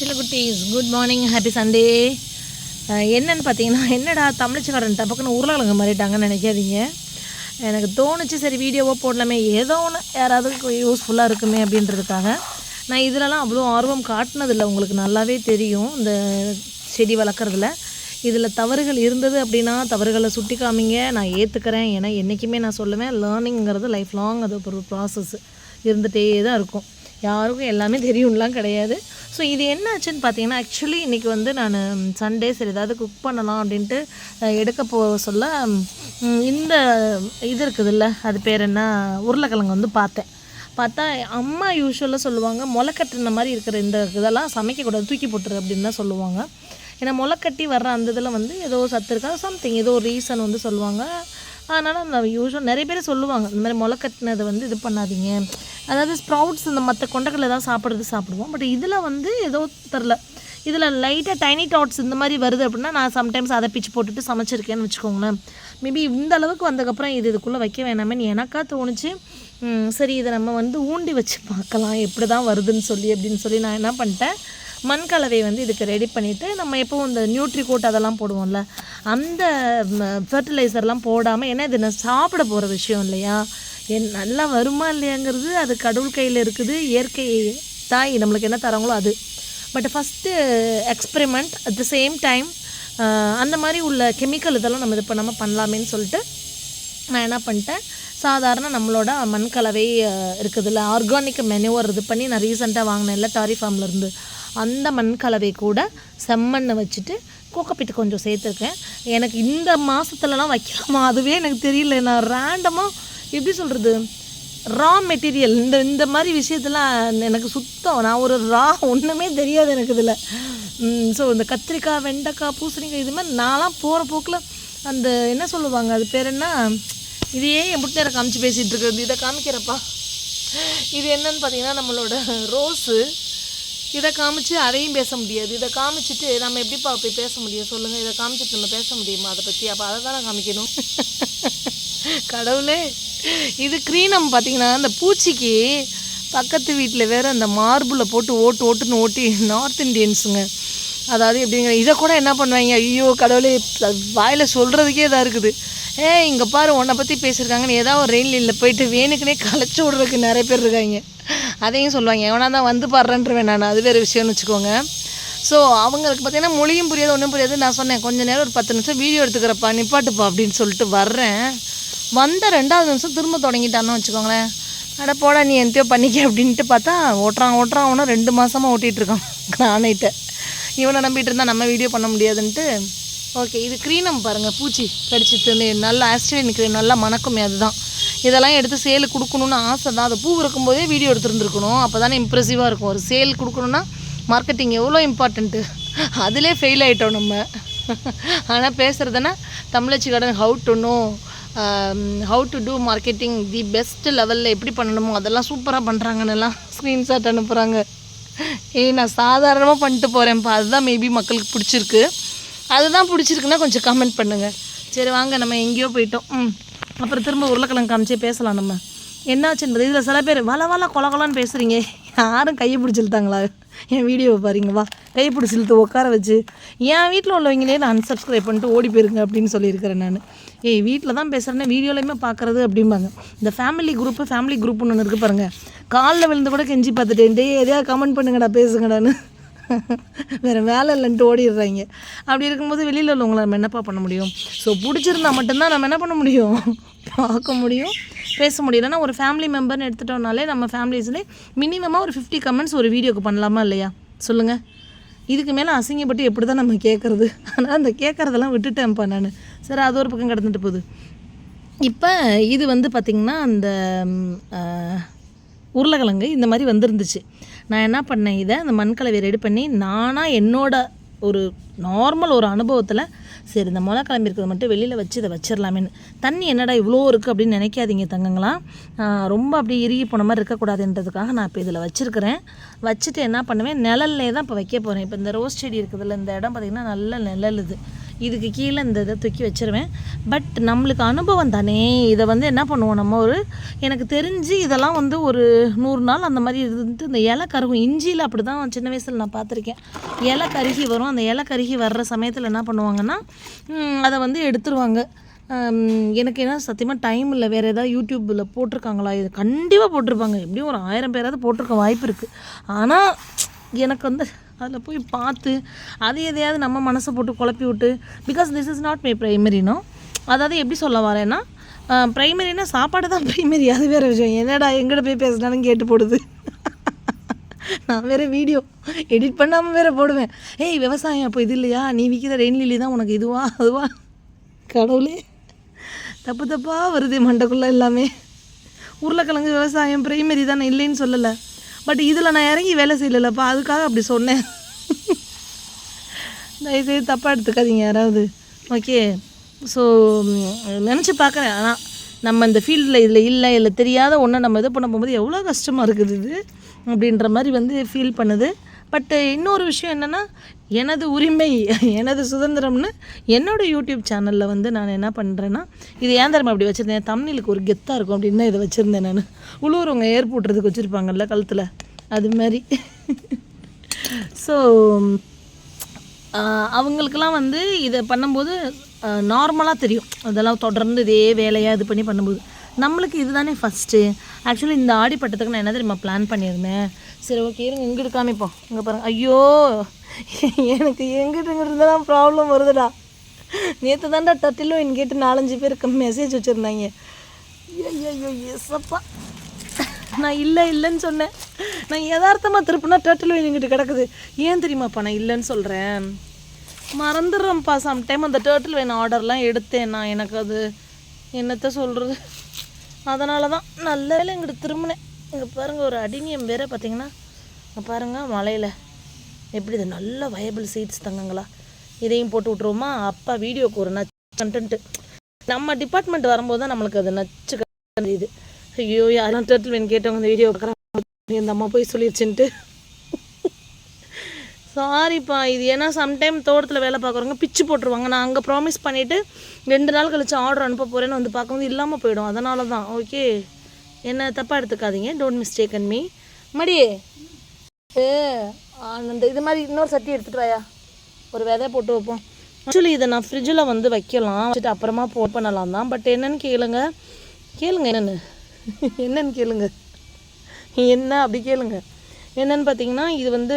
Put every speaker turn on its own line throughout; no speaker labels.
சில குட்டீஸ் good morning happy Sunday என்னன்னு பார்த்தீங்கன்னா என்னடா தமிழ்ச்சிக்காரன் டப்புக்குன்னு உருளைக்கிழங்கு மாறிட்டாங்கன்னு நினைக்காதீங்க. எனக்கு தோணுச்சு சரி வீடியோவோ போடலாமே. ஏதோ ஒன்று யாராவது யூஸ்ஃபுல்லாக இருக்குமே அப்படின்றதுக்காக. நான் இதிலலாம் அவ்வளோ ஆர்வம் காட்டினதில்லை. உங்களுக்கு நல்லாவே தெரியும் இந்த செடி வளர்க்குறதுல. இதில் தவறுகள் இருந்தது அப்படின்னா தவறுகளை சுட்டி காமிங்க. நான் ஏற்றுக்கிறேன் ஏன்னா என்றைக்குமே நான் சொல்லுவேன் லேர்னிங்கிறது லைஃப் லாங் அது ஒரு ப்ராசஸ் இருந்துகிட்டே தான் இருக்கும். யாருக்கும் எல்லாமே தெரியும்லாம் கிடையாது. ஸோ இது என்ன ஆச்சுன்னு பார்த்தீங்கன்னா ஆக்சுவலி இன்றைக்கி வந்து நான் சண்டே சரி ஏதாவது குக் பண்ணலாம் அப்படின்ட்டு எடுக்க போ சொல்ல இந்த இது இருக்குதுல்ல அது பேர் என்ன உருளைக்கிழங்கு வந்து பார்த்தேன். பார்த்தா அம்மா யூஸ்வலாக சொல்லுவாங்க முளை கட்டுன மாதிரி இருக்கிற இந்த இதெல்லாம் சமைக்கக்கூடாது தூக்கி போட்டுரு அப்படின்னு தான் சொல்லுவாங்க. ஏன்னா முளைக்கட்டி வர்ற அந்த இதில் வந்து ஏதோ சத்து இருக்கா சம்திங் ஏதோ ஒரு ரீசன் வந்து சொல்லுவாங்க. அதனால் அந்த யூஸ்வல் நிறைய பேர் சொல்லுவாங்க இந்த மாதிரி முளை கட்டினதை வந்து இது பண்ணாதீங்க. அதாவது ஸ்ப்ரவுட்ஸ் இந்த மற்ற கொண்டக்கடலை தான் சாப்பிட்றது சாப்பிடுவோம். பட் இதில் வந்து ஏதோ தெரில இதில் லைட்டாக டைனி டாட்ஸ் இந்த மாதிரி வருது அப்படின்னா நான் சம்டைம்ஸ் அதை பிச்சு போட்டுட்டு சமைச்சிருக்கேன்னு வச்சுக்கோங்களேன். மேபி இந்த அளவுக்கு வந்ததுக்கப்புறம் இது இதுக்குள்ளே வைக்க வேணாமேன்னு எனக்கா தோணுச்சு. சரி இதை நம்ம வந்து ஊண்டி வச்சு பார்க்கலாம். எப்படி தான் வருதுன்னு சொல்லி அப்படின்னு சொல்லி நான் என்ன பண்ணிட்டேன்? மண் கலவை வந்து இதுக்கு ரெடி பண்ணிவிட்டு நம்ம எப்போவும் இந்த நியூட்ரி கோட் அதெல்லாம் போடுவோம்ல அந்த ஃபர்டிலைசர்லாம் போடாமல் ஏன்னா இது நான் சாப்பிட போகிற விஷயம் இல்லையா? என் நல்லா வருமா இல்லையாங்கிறது அது கடவுள் கையில் இருக்குது. இயற்கை தாய் நம்மளுக்கு என்ன தராங்களோ அது. But first experiment at the same time அந்த மாதிரி உள்ள கெமிக்கல் இதெல்லாம் நம்ம இது பண்ணாமல் பண்ணலாமேன்னு சொல்லிட்டு நான் என்ன பண்ணிட்டேன் சாதாரண நம்மளோட மண் கலவை இருக்குதுல்ல ஆர்கானிக் மெனுவர் இது பண்ணி நான் ரீசெண்டாக வாங்கினேன்ல டாரி ஃபார்ம்லேருந்து அந்த மண் கலவை கூட செம்மண்ணை வச்சுட்டு கோக்கப்பிட்டு கொஞ்சம் சேர்த்துருக்கேன். எனக்கு இந்த மாதத்துலலாம் வைக்கலாமா? அதுவே எனக்கு தெரியல. நான் ரேண்டமாக எப்படி சொல்கிறது ரா மெட்டீரியல் இந்த இந்த மாதிரி விஷயத்தெல்லாம் எனக்கு சுத்தம். நான் ஒரு ரா ஒன்றுமே தெரியாது எனக்கு இதில். ஸோ இந்த கத்திரிக்காய் வெண்டைக்காய் பூசணிக்காய் இது மாதிரி நான்லாம் போகிற போக்கில் அந்த என்ன சொல்லுவாங்க? அது பேர் என்ன? இதையே என் நேரம் காமிச்சு பேசிகிட்டு இருக்கிறது. இதை காமிக்கிறப்பா. இது என்னன்னு பார்த்தீங்கன்னா நம்மளோட ரோஸு இதை காமிச்சு அதையும் பேச முடியாது. இதை காமிச்சிட்டு நம்ம எப்படிப்பா போய் பேச முடியும்? சொல்லுங்கள் இதை காமிச்சிட்டு நம்ம பேச முடியுமா? அதை பற்றி அப்போ அதை தானே காமிக்கணும். கடவுளே. இது க்ரீனம் பார்த்தீங்கன்னா அந்த பூச்சிக்கு பக்கத்து வீட்டில் வேறு அந்த மார்பிளை போட்டு ஓட்டு ஓட்டுன்னு ஓட்டி நார்த் இந்தியன்ஸுங்க. அதாவது எப்படிங்கிற இதை கூட என்ன பண்ணுவாங்க? ஐயோ கடவுளே வாயில் சொல்கிறதுக்கே இதாக இருக்குது. ஏ இங்கே பாரு உன்னை பற்றி பேசியிருக்காங்கன்னு ஏதாவது ஒரு ரெயின் லைனில் போயிட்டு வேணுக்குனே களைச்சி விட்றதுக்கு நிறைய பேர் இருக்காங்க. அதையும் சொல்லுவாங்க. எவனா தான் வந்து பாடுறேன்றவேன் நான். அது வேறு விஷயம்னு வச்சுக்கோங்க. ஸோ அவங்களுக்கு பார்த்தீங்கன்னா மொழியும் புரியாது ஒன்றும் புரியாது. நான் சொன்னேன் கொஞ்சம் நேரம் ஒரு பத்து நிமிஷம் வீடியோ எடுத்துக்கிறப்பா நிப்பாட்டுப்பா அப்படின்னு சொல்லிட்டு வர்றேன். வந்த ரெண்டாவது நிமிஷம் திரும்ப தொடங்கிட்டான்னு வச்சுக்கோங்களேன். அட போடா நீ எந்தையோ பண்ணிக்க அப்படின்ட்டு பார்த்தா ஓட்டுறான் ஓட்டுறான். அவனும் ரெண்டு மாதமாக ஓட்டிகிட்டு இருக்கான் கிரானைட்டை இவனை நம்பிட்டு இருந்தால் நம்ம வீடியோ பண்ண முடியாதுன்ட்டு. ஓகே இது க்ரீனம் பாருங்கள் பூச்சி கடிச்சு தின்னு நல்லா ஆக்சுவலி எனக்கு நல்லா மணக்குமே அதுதான். இதெல்லாம் எடுத்து சேலு கொடுக்கணுன்னு ஆசை தான். அது பூ இருக்கும்போதே வீடியோ எடுத்துருந்துருக்கணும். அப்போ தானே இம்ப்ரெசிவாக இருக்கும். ஒரு சேல் கொடுக்கணுன்னா மார்க்கெட்டிங் எவ்வளோ இம்பார்ட்டண்ட்டு அதிலே ஃபெயில் ஆகிட்டோம் நம்ம. ஆனால் பேசுகிறதுனா தமிழச்சி கடன் how to know how to do marketing the best லெவலில் எப்படி பண்ணணுமோ அதெல்லாம் சூப்பராக பண்ணுறாங்கன்னெல்லாம் ஸ்க்ரீன்ஷாட் அனுப்புகிறாங்க ஏய் நான் சாதாரணமாக பண்ணிட்டு போகிறேன்ப்பா அதுதான் மேபி மக்களுக்கு பிடிச்சிருக்கு. அதுதான் பிடிச்சிருக்குன்னா கொஞ்சம் கமெண்ட் பண்ணுங்கள் சரி வாங்க நம்ம எங்கேயோ போயிட்டோம். ம். அப்புறம் திரும்ப உருளைக்கிழங்கு காமிச்சே பேசலாம் நம்ம. என்னாச்சுன்றது இதில் சில பேர் வள வள கொல பேசுகிறீங்க யாரும் கையை பிடிச்சி இழுத்தாங்களா? என் வீடியோவை பாருங்க வா. கையை பிடிச்சி இழுத்து உட்கார வச்சு. என் வீட்டில் உள்ளவங்களே நான் அன்சப்ஸ்கிரைப் பண்ணிட்டு ஓடி போயிருங்க அப்படின்னு சொல்லியிருக்கிறேன் நான். ஏய் வீட்டில் தான் பேசுகிறேன்னா வீடியோலையுமே பார்க்குறது அப்படிம்பாங்க. இந்த ஃபேமிலி குரூப்பு ஃபேமிலி குரூப்னு ஒன்று இருக்குது பாருங்கள் காலில் விழுந்து கூட கெஞ்சி பார்த்துட்டேன். டேய் எதையா கமெண்ட் பண்ணுங்கடா பேசுங்கடான்னு. வேறு வேலை இல்லைன்ட்டு ஓடிடுறாங்க. அப்படி இருக்கும்போது வெளியில் உள்ளவங்கள நம்ம என்னப்பா பண்ண முடியும்? ஸோ பிடிச்சிருந்தா மட்டும்தான் நம்ம என்ன பண்ண முடியும்? பார்க்க முடியும் பேச முடியலன்னா ஒரு ஃபேமிலி மெம்பர்னு எடுத்துட்டோம்னாலே நம்ம ஃபேமிலிஸ்லேயே மினிமமாக ஒரு ஃபிஃப்டி கமெண்ட்ஸ் ஒரு வீடியோக்கு பண்ணலாமா இல்லையா? சொல்லுங்கள் இதுக்கு மேலே அசிங்கப்பட்டு எப்படி தான் நம்ம கேட்குறது ஆனால் அந்த கேட்குறதெல்லாம் விட்டுட்டேன்ப்பா நான். சரி அது ஒரு பக்கம் கிடந்துட்டு போகுது. இப்போ இது வந்து பார்த்திங்கன்னா அந்த உருளைக்கிழங்கு இந்த மாதிரி வந்திருந்துச்சு. நான் என்ன பண்ணேன் இதை அந்த மண்கலவை ரெடி பண்ணி நானாக என்னோட ஒரு நார்மல் ஒரு அனுபவத்தில் சரி இந்த மொளை கிளம்பி இருக்கிறத மட்டும் வெளியில் வச்சு இதை வச்சிடலாமேன்னு. தண்ணி என்னடா இவ்வளோ இருக்குது அப்படின்னு நினைக்காதீங்க தங்கங்களா. ரொம்ப அப்படியே இறுகி போன மாதிரி இருக்கக்கூடாதுன்றதுக்காக நான் இப்போ இதில் வச்சுருக்கிறேன். வச்சுட்டு என்ன பண்ணுவேன் நிழல்லே தான் இப்போ வைக்க போகிறேன் இப்போ இந்த ரோஸ் செடி இருக்குதுல்ல இந்த இடம் பார்த்திங்கன்னா நல்ல நிழல் இது. இதுக்கு கீழே இந்த இதை தூக்கி வச்சிருவேன். பட் நம்மளுக்கு அனுபவம் தானே. இதை வந்து என்ன பண்ணுவோம் நம்ம ஒரு எனக்கு தெரிஞ்சு இதெல்லாம் வந்து ஒரு நூறு நாள் அந்த மாதிரி இருந்து இந்த இலை கருகும். இஞ்சியில் அப்படி தான் சின்ன வயசில் நான் பார்த்துருக்கேன். இலை கருகி வரும். அந்த இலை கருகி வர்ற சமயத்தில் என்ன பண்ணுவாங்கன்னா அதை வந்து எடுத்துருவாங்க. எனக்கு என்ன சத்தியமாக டைம் இல்லை. வேறு ஏதாவது யூடியூப்பில் போட்டிருக்காங்களா? இது கண்டிப்பாக போட்டிருப்பாங்க. எப்படியும் ஒரு ஆயிரம் பேராவது போட்டிருக்க வாய்ப்பு இருக்குது ஆனால் எனக்கு வந்து அதில் போய் பார்த்து அது எதையாவது நம்ம மனசை போட்டு குழப்பி விட்டு because this is not my ப்ரைமரினோ அதாவது எப்படி சொல்ல வரேன்னா ப்ரைமரினா சாப்பாடு தான் ப்ரைமரி அது வேறு விஷயம். என்னடா எங்கிட்ட போய் பேசினாலும் கேட்டு போடுது. நான் வேறு வீடியோ எடிட் பண்ணாமல் வேறு போடுவேன். ஏய் விவசாயம் அப்போ இது இல்லையா? நீ விற்கிற ரெயின் லில்லி தான் உனக்கு இதுவா அதுவா? கடவுளே. தப்பு தப்பாக வருது மண்டைக்குள்ளே எல்லாமே. உருளைக்கிழங்கு விவசாயம் ப்ரைமரி தானே இல்லைன்னு சொல்லலை. பட் இதில் நான் இறங்கி வேலை செய்யலப்பா அதுக்காக அப்படி சொன்னேன். தயவுசெய்து தப்பாக எடுத்துக்காதீங்க யாராவது. ஓகே ஸோ நினச்சி பார்க்குறேன். ஆனால் நம்ம இந்த ஃபீல்டில் இதில் இல்லை இல்லை தெரியாத ஒன்றை நம்ம இது பண்ண போகும்போது எவ்வளோ கஷ்டமாக இருக்குது இது அப்படின்ற மாதிரி வந்து ஃபீல் பண்ணுது. பட்டு uh, இன்னொரு விஷயம் என்னென்னா எனது உரிமை எனது சுதந்திரம்னு என்னோட யூடியூப் சேனலில் வந்து நான் என்ன பண்ணுறேன்னா இது ஏன் அப்படி வச்சுருந்தேன்? தமிழுக்கு ஒரு கெத்தாக இருக்கும் அப்படின்னு தான் இதை வச்சுருந்தேன் நான். உழுவுறவங்க ஏர் போட்டுறதுக்கு வச்சுருப்பாங்கல்ல கழுத்தில். அது மாதிரி. ஸோ அவங்களுக்கெல்லாம் வந்து இதை பண்ணும்போது நார்மலாக தெரியும். அதெல்லாம் தொடர்ந்து இதே வேலையாக இது பண்ணி பண்ணும்போது. நம்மளுக்கு இதுதானே ஃபஸ்ட்டு ஆக்சுவலி இந்த ஆடிப்பட்டத்துக்கு நான் என்ன தெரியுமா பிளான் பண்ணியிருந்தேன்? சரி ஓகே இருங்க இங்கிட்டு காமிப்போம் இங்கே பாருங்க. ஐயோ எனக்கு எங்கிட்ட தான் ப்ராப்ளம் வருதுடா. நேற்று தான்டா என் கேட்டு நாலஞ்சு பேருக்கு மெசேஜ் வச்சுருந்தாங்க. ஐயோ எஸ்ஸப்பா நான் இல்லை இல்லைன்னு சொன்னேன். நான் யதார்த்தமாக திருப்பினா டட்டில் எங்கிட்ட கிடக்குது. ஏன் தெரியுமாப்பா நான் இல்லைன்னு சொல்கிறேன் மறந்துடுறேன்ப்பா. சம்டைம் அந்த டேர்ட்டில் வேணும் ஆர்டர்லாம் எடுத்தேன் நான். எனக்கு அது என்னத்த சொல்கிறது அதனால தான் நல்ல வேலை இங்கிட்டு திரும்பினேன். இங்கே பாருங்கள் ஒரு அடினியம் வேற பார்த்தீங்கன்னா இங்கே பாருங்கள் மலையில். எப்படி இது நல்ல வயபிள் சீட்ஸ் தங்கங்களா? இதையும் போட்டு விட்ருவோமா அப்பா வீடியோக்கு ஒரு நச்சு கண்டென்ட்டு நம்ம டிபார்ட்மெண்ட் வரும்போது தான் நம்மளுக்கு அது நச்சு இது ஐயோ யாரும் டேட்டில் வேணும் கேட்டவங்க இந்த வீடியோ பார்க்குறாங்க? இந்த அம்மா போய் சொல்லிடுச்சுன்ட்டு சாரிப்பா இது ஏன்னா சம்டைம் தோட்டத்தில் வேலை பார்க்குறவங்க பிச்சு போட்டுருவாங்க. நான் அங்கே ப்ராமிஸ் பண்ணிவிட்டு ரெண்டு நாள் கழிச்சு ஆர்டர் அனுப்ப போகிறேன்னு வந்து பார்க்கும்போது இல்லாமல் போயிடும். அதனால தான் ஓகே என்ன தப்பாக எடுத்துக்காதீங்க. டோன்ட் மிஸ்டேக் அன் மீ மடி ஏ, அந்த இது மாதிரி இன்னொரு சட்டி எடுத்துகிட்டு வாயா. ஒரு விதை போட்டு வைப்போம். ஆக்சுவலி இதை நான் ஃப்ரிட்ஜில் வந்து வைக்கலாம். வச்சுட்டு அப்புறமா போ பண்ணலாம் தான். பட் என்னன்னு கேளுங்க. கேளுங்க என்னென்னு. என்னன்னு கேளுங்க. என்ன அப்படி கேளுங்க. என்னன்னு பார்த்தீங்கன்னா இது வந்து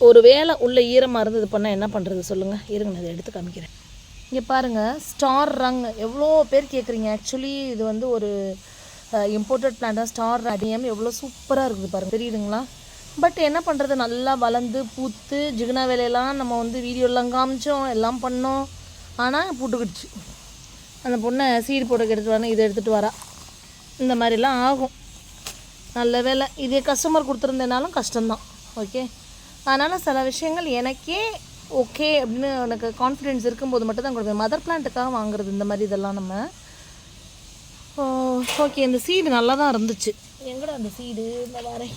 ஒரு வேளை உள்ளே ஈரமாக இருந்தது இது பண்ணால் என்ன பண்ணுறது சொல்லுங்கள் இருங்க நான் இதை எடுத்து காமிக்கிறேன். இங்கே பாருங்கள் ஸ்டார் ரங் எவ்வளோ பேர் கேட்குறீங்க ஆக்சுவலி இது வந்து ஒரு இம்போர்ட்டட் பிளான்டாக ஸ்டார் அடியம் எவ்வளோ சூப்பராக இருக்குது பாருங்கள் தெரியுதுங்களா? பட் என்ன பண்ணுறது நல்லா வளர்ந்து பூத்து ஜிகுனா வேலையெல்லாம் நம்ம வந்து வீடியோலாம் காமிச்சோம் எல்லாம் பண்ணோம். ஆனால் புட்டுக்கிடுச்சு. அந்த பொண்ணை சீடு போட்டு எடுத்துட்டு வரணும் இதை எடுத்துகிட்டு வரா. இந்த மாதிரிலாம் ஆகும். நல்ல வேலை இதே கஸ்டமர் கொடுத்துருந்தேனாலும் கஷ்டம்தான். ஓகே அதனால் சில விஷயங்கள் எனக்கே ஓகே அப்படின்னு எனக்கு கான்ஃபிடென்ஸ் இருக்கும்போது மட்டும் தான் கொடுப்பேன் மதர் பிளான்ட்டுக்காக வாங்குறது இந்த மாதிரி இதெல்லாம் நம்ம. ஓகே இந்த சீடு நல்லா தான் இருந்துச்சு. எங்கடா அந்த சீடு இந்த வரேன்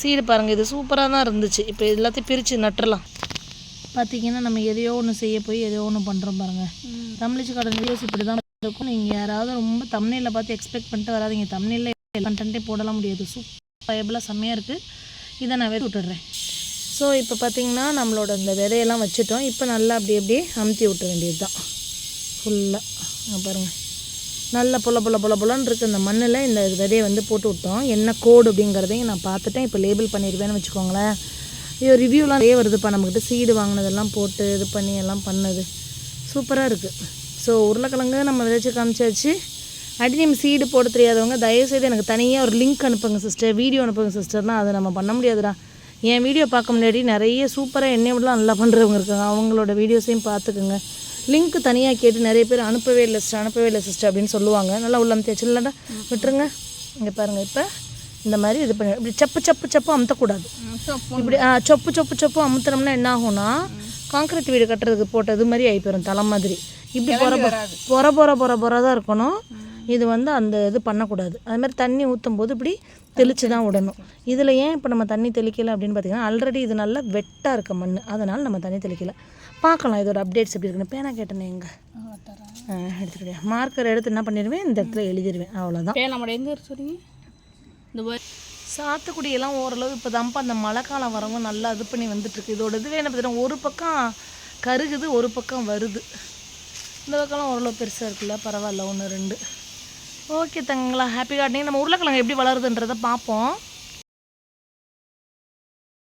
சீடு பாருங்கள் இது சூப்பராக தான் இருந்துச்சு. இப்போ எல்லாத்தையும் பிரித்து நட்டுறலாம். பார்த்தீங்கன்னா நம்ம எதையோ ஒன்று செய்ய போய் எதையோ ஒன்று பண்ணுறோம் பாருங்கள் தமிழிச்சு கடன் வீடியோஸ் இப்படி தான் இருக்கும். நீங்கள் யாராவது ரொம்ப தமிழில் பார்த்து எக்ஸ்பெக்ட் பண்ணிட்டு வராதீங்க. தமிழில் கண்டென்ட்டே போடலாம் முடியாது. சூப்பர் பயபிளாக செம்மையாக இருக்குது இதை நான் விதை விட்டுடுறேன். ஸோ இப்போ பார்த்தீங்கன்னா நம்மளோட இந்த விதையெல்லாம் வச்சுட்டோம். இப்போ நல்லா அப்படி அப்படியே அமுத்தி விட்ட வேண்டியது தான் ஃபுல்லாக பாருங்கள் நல்ல புல புல புல புலன்னு இருக்குது இந்த மண்ணில் இந்த விதையை வந்து போட்டு விட்டோம். என்ன கோடு அப்படிங்கிறதையும் நான் பார்த்துட்டேன். இப்போ லேபிள் பண்ணிடுவேன்னு வச்சுக்கோங்களேன். ஐயோ ரிவ்யூலாம் நிறைய வருதுப்பா நம்மக்கிட்ட சீடு வாங்கினதெல்லாம் போட்டு இது பண்ணி எல்லாம் பண்ணது. சூப்பராக இருக்குது ஸோ உருளைக்கிழங்கு நம்ம விதைச்சி காமிச்சாச்சு. அடினியம் சீடு போட தெரியாதவங்க தயவுசெய்து எனக்கு தனியாக ஒரு லிங்க் அனுப்புங்க சிஸ்டர் வீடியோ அனுப்புங்க சிஸ்டர்னால் அதை நம்ம பண்ண முடியாதுடா. என் வீடியோ பார்க்க முன்னாடி நிறைய சூப்பராக என்னை விடலாம் நல்லா பண்ணுறவங்க இருக்காங்க. அவங்களோட வீடியோஸையும் பார்த்துக்குங்க. லிங்க் தனியாக கேட்டு நிறைய பேர் அனுப்பவே இல்லை சிஸ்டர் அனுப்பவே இல்லை சிஸ்டர் அப்படின்னு சொல்லுவாங்க. நல்லா உள்ள அமுத்தியாச்சு இல்லைடா? விட்டுருங்க. இங்கே பாருங்கள் இப்போ இந்த மாதிரி இது பண்ணி இப்படி சப்பு சப்பு சப்பு அமுத்தக்கூடாது. இப்படி சொப்பு சொப்பு சொப்பு அமுத்துனோம்னா என்ன ஆகும்னா காங்கிரீட் வீடு கட்டுறதுக்கு போட்டது மாதிரி ஆகி போயிடும் தலை மாதிரி. இப்படி பொற பொற பொற பொற பொற தான் இருக்கணும். இது வந்து அந்த இது பண்ணக்கூடாது. அது மாதிரி தண்ணி ஊற்றும் போது இப்படி தெளித்து தான் விடணும். இதில் ஏன் இப்போ நம்ம தண்ணி தெளிக்கலை அப்படின்னு பார்த்தீங்கன்னா ஆல்ரெடி இது நல்லா வெட்டாக இருக்க மண் அதனால் நம்ம தண்ணி தெளிக்கலை. பார்க்கலாம் இதோட அப்டேட்ஸ் எப்படி இருக்குன்னு. பேனா கேட்டேனே எங்க? எடுத்துக்கிட்டேன் மார்க்கர் எடுத்து என்ன பண்ணிடுவேன்? இந்த இடத்துல எழுதிடுவேன். அவ்வளோதான்
நம்மளோட எங்கே சொல்றீங்க இந்த
சாத்துக்குடியெல்லாம் ஓரளவு இப்போ தான்ப்பா அந்த மழை காலம் வரவும் நல்லா இது பண்ணி வந்துட்டுருக்கு. இதோட இதுவே என்ன பார்த்தீங்கன்னா ஒரு பக்கம் கருகுது ஒரு பக்கம் வருது. இந்த பக்கம்லாம் ஓரளவு பெருசாக இருக்குல்ல? பரவாயில்ல. ஒன்று ரெண்டு. ஓகே தங்களா ஹாப்பி கார்டனிங் நம்ம உருளைக்கிழங்கு எப்படி வளருதுன்றதை பார்ப்போம்.